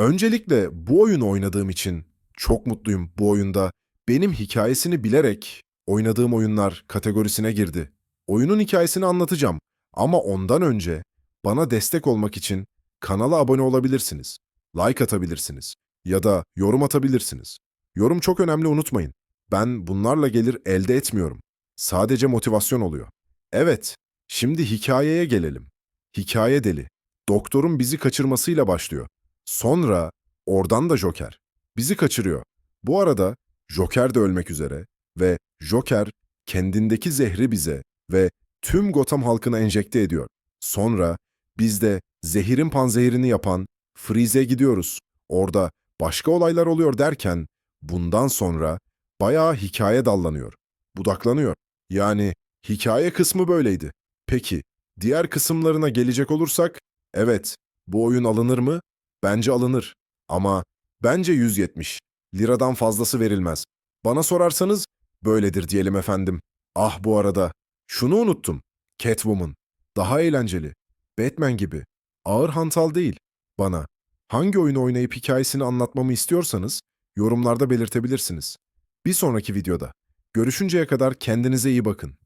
Öncelikle bu oyunu oynadığım için çok mutluyum bu oyunda. Benim hikayesini bilerek oynadığım oyunlar kategorisine girdi. Oyunun hikayesini anlatacağım ama ondan önce bana destek olmak için kanala abone olabilirsiniz, like atabilirsiniz ya da yorum atabilirsiniz. Yorum çok önemli unutmayın. Ben bunlarla gelir elde etmiyorum. Sadece motivasyon oluyor. Evet, şimdi hikayeye gelelim. Hikaye deli. Doktorun bizi kaçırmasıyla başlıyor. Sonra oradan da Joker. Bizi kaçırıyor. Bu arada Joker de ölmek üzere ve Joker kendindeki zehri bize ve tüm Gotham halkına enjekte ediyor. Sonra biz de zehirin panzehirini yapan Freeze'e gidiyoruz. Orada başka olaylar oluyor derken bundan sonra bayağı hikaye dallanıyor. Budaklanıyor. Yani hikaye kısmı böyleydi. Peki diğer kısımlarına gelecek olursak evet bu oyun alınır mı? Bence alınır. Ama bence 170. Liradan fazlası verilmez. Bana sorarsanız böyledir diyelim efendim. Ah bu arada şunu unuttum. Catwoman. Daha eğlenceli. Batman gibi. Ağır hantal değil. Bana. Hangi oyunu oynayıp hikayesini anlatmamı istiyorsanız yorumlarda belirtebilirsiniz. Bir sonraki videoda. Görüşünceye kadar kendinize iyi bakın.